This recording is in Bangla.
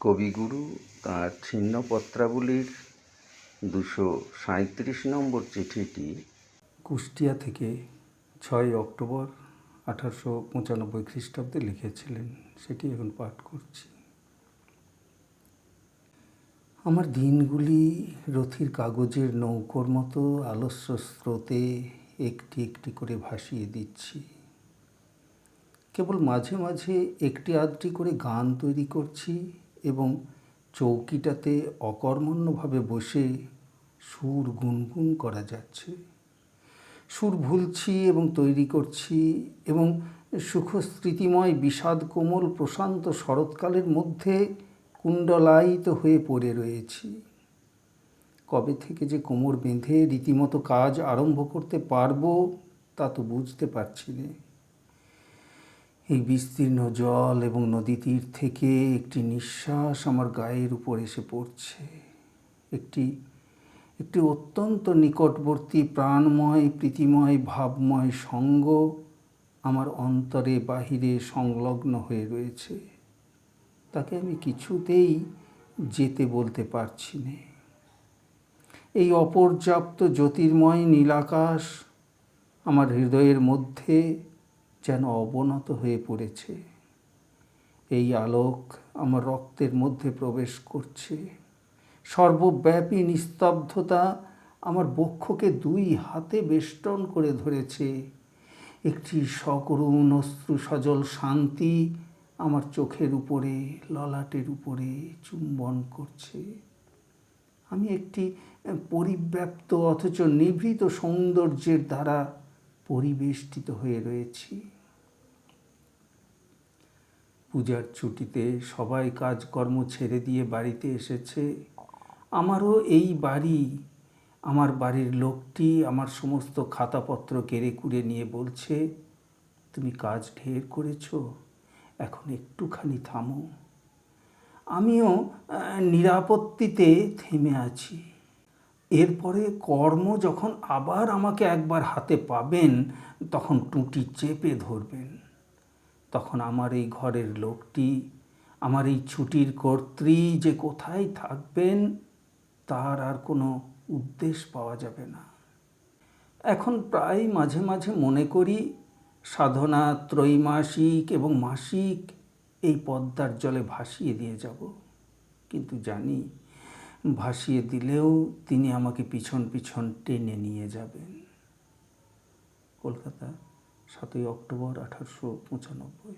কবিগুরু তাঁর ছিন্নপত্রাবলীর দুশো সাঁইত্রিশ নম্বর চিঠিটি কুষ্টিয়া থেকে ছয় অক্টোবর আঠারোশো পঁচানব্বই খ্রিস্টাব্দে লিখেছিলেন। সেটি এখন পাঠ করছি। আমার দিনগুলি রথির কাগজের নৌকোর মতো আলস্য স্রোতে একটি একটি করে ভাসিয়ে দিচ্ছি। কেবল মাঝে মাঝে একটি আধটি করে গান তৈরি করছি। এবং চৌকিটাতে অকর্মণ্যভাবে বসে সুর গুনগুন করা যাচ্ছে। সুর ভুলছি এবং তৈরি করছি এবং সুখস্মৃতিময় বিষাদ কোমল প্রশান্ত শরৎকালের মধ্যে কুণ্ডলায়িত হয়ে পড়ে রয়েছি। কবে থেকে যে কোমর বেঁধে রীতিমতো কাজ আরম্ভ করতে পারব তা তো বুঝতে পারছি না। এই বিস্তীর্ণ জল এবং নদী তীর থেকে একটি নিঃশ্বাস আমার গায়ের উপর এসে পড়ছে। একটি একটি অত্যন্ত নিকটবর্তী, প্রাণময়, প্রীতিময়, ভাবময় সঙ্গ আমার অন্তরে বাহিরে সংলগ্ন হয়ে রয়েছে। তাকে আমি কিছুতেই যেতে বলতে পারছি না। এই অপর্যাপ্ত জ্যোতির্ময় নীলাকাশ আমার হৃদয়ের মধ্যে যেন অবনত হয়ে পড়েছে। এই আলোক আমার রক্তের মধ্যে প্রবেশ করছে। সর্বব্যাপী নিস্তব্ধতা আমার বক্ষকে দুই হাতে বেষ্টন করে ধরেছে। একটি সকরুণ অশ্রু সজল শান্তি আমার চোখের উপরে, ললাটের উপরে চুম্বন করছে। আমি একটি পরিব্যাপ্ত অথচ নিভৃত সৌন্দর্যের দ্বারা পরিবেষ্টিত হয়ে রয়েছি। পূজার ছুটিতে সবাই কাজকর্ম ছেড়ে দিয়ে বাড়িতে এসেছে। আমারও এই বাড়ি, আমার বাড়ির লোকটি আমার সমস্ত খাতাপত্র কেড়ে কুড়ে নিয়ে বলছে, তুমি কাজ ঢের করেছ, এখন একটুখানি থামো। আমিও নিরাপত্তিতে থেমে আছি। এরপরে কর্ম যখন আবার আমাকে একবার হাতে পাবেন, তখন টুটি চেপে ধরবেন। তখন আমার এই ঘরের লোকটি, আমার এই ছুটির কর্ত্রী যে কোথায় থাকবেন, তার আর কোনো উদ্দেশ পাওয়া যাবে না। এখন প্রায় মাঝে মাঝে মনে করি, সাধনা, ত্রৈমাসিক এবং মাসিক এই পদ্মার জলে ভাসিয়ে দিয়ে যাব। কিন্তু জানি ভাসিয়ে দিলেও তিনি আমাকে পিছন পিছন টেনে নিয়ে যাবেন। কলকাতা সাতই অক্টোবর আঠারোশো পঁচানব্বই।